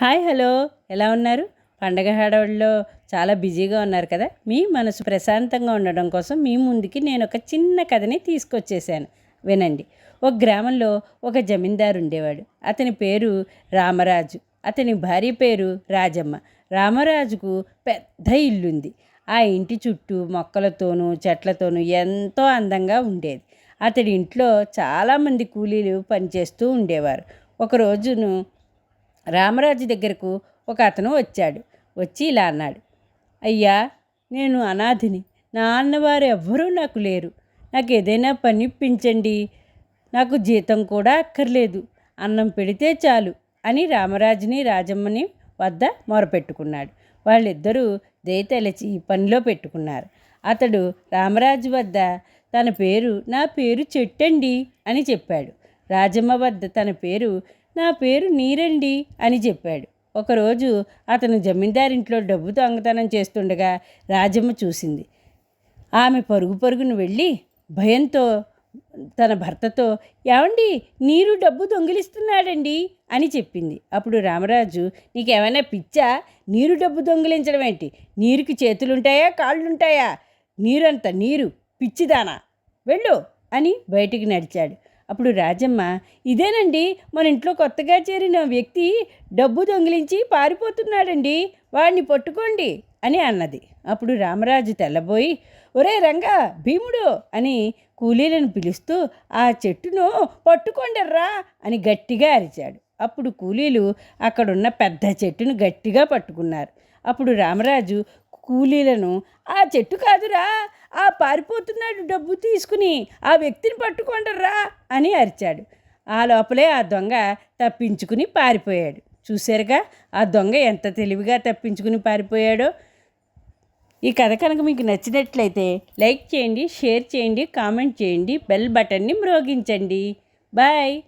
Hi hello. ఎలా ఉన్నారు? పండగ హడావుడిలో చాలా బిజీగా ఉన్నారు కదా? మీ మనసు ప్రశాంతంగా ఉండడం కోసం మీ ముందుకి నేను ఒక చిన్న కథని తీసుకొచ్చేసాను వినండి. ఒక గ్రామంలో ఒక జమీందారు ఉండేవాడు. అతని పేరు రామరాజు. అతని భార్య పేరు రాజమ్మ. రామరాజుకు పెద్ద ఇల్లుంది. ఆ ఇంటి చుట్టూ మొక్కలతోనూ చెట్లతోనూ ఎంతో అందంగా ఉండేది. అతడి ఇంట్లో చాలామంది కూలీలు పనిచేస్తూ ఉండేవారు. ఒక రోజును రామరాజు దగ్గరకు ఒక అతను వచ్చాడు. వచ్చి ఇలా అన్నాడు. అయ్యా నేను అనాథిని. నా అన్నవారు ఎవ్వరూ నాకు లేరు. నాకు ఏదైనా పని ఇప్పించండి. నాకు జీతం కూడా అక్కర్లేదు. అన్నం పెడితే చాలు అని రామరాజుని రాజమ్మని వద్ద మొరపెట్టుకున్నాడు. వాళ్ళిద్దరూ దయతలచి పనిలో పెట్టుకున్నారు. అతడు రామరాజు వద్ద తన పేరు నా పేరు చెట్టండి అని చెప్పాడు. రాజమ్మ వద్ద తన పేరు నా పేరు నీరండి అని చెప్పాడు. ఒకరోజు అతను జమీందారింట్లో డబ్బు దొంగతనం చేస్తుండగా రాజమ్మ చూసింది. ఆమె పరుగు పరుగును వెళ్ళి భయంతో తన భర్తతో ఏమండి నీరు డబ్బు దొంగిలిస్తున్నాడండి అని చెప్పింది. అప్పుడు రామరాజు నీకేమైనా పిచ్చా? నీరు డబ్బు దొంగిలించడం ఏంటి? నీరుకి చేతులుంటాయా? కాళ్ళుంటాయా? నీరంత నీరు పిచ్చిదానా? వెళ్ళు అని బయటికి నడిచాడు. అప్పుడు రాజమ్మ ఇదేనండి మన ఇంట్లో కొత్తగా చేరిన వ్యక్తి డబ్బు దొంగిలించి పారిపోతున్నాడండి వాడిని పట్టుకోండి అని అన్నది. అప్పుడు రామరాజు తెల్లబోయి ఒరే రంగా భీముడు అని కూలీలను పిలుస్తూ ఆ చెట్టును పట్టుకోండర్రా అని గట్టిగా అరిచాడు. అప్పుడు కూలీలు అక్కడున్న పెద్ద చెట్టును గట్టిగా పట్టుకున్నారు. అప్పుడు రామరాజు కూలీలను ఆ చెట్టు కాదురా ఆ పారిపోతున్నాడు డబ్బు తీసుకుని ఆ వ్యక్తిని పట్టుకోండర్రా అని అరిచాడు. ఆ లోపలే ఆ దొంగ తప్పించుకుని పారిపోయాడు. చూశారుగా ఆ దొంగ ఎంత తెలివిగా తప్పించుకుని పారిపోయాడో. ఈ కథ కనుక మీకు నచ్చినట్లయితే లైక్ చేయండి షేర్ చేయండి కామెంట్ చేయండి బెల్ బటన్ని మ్రోగించండి. బాయ్.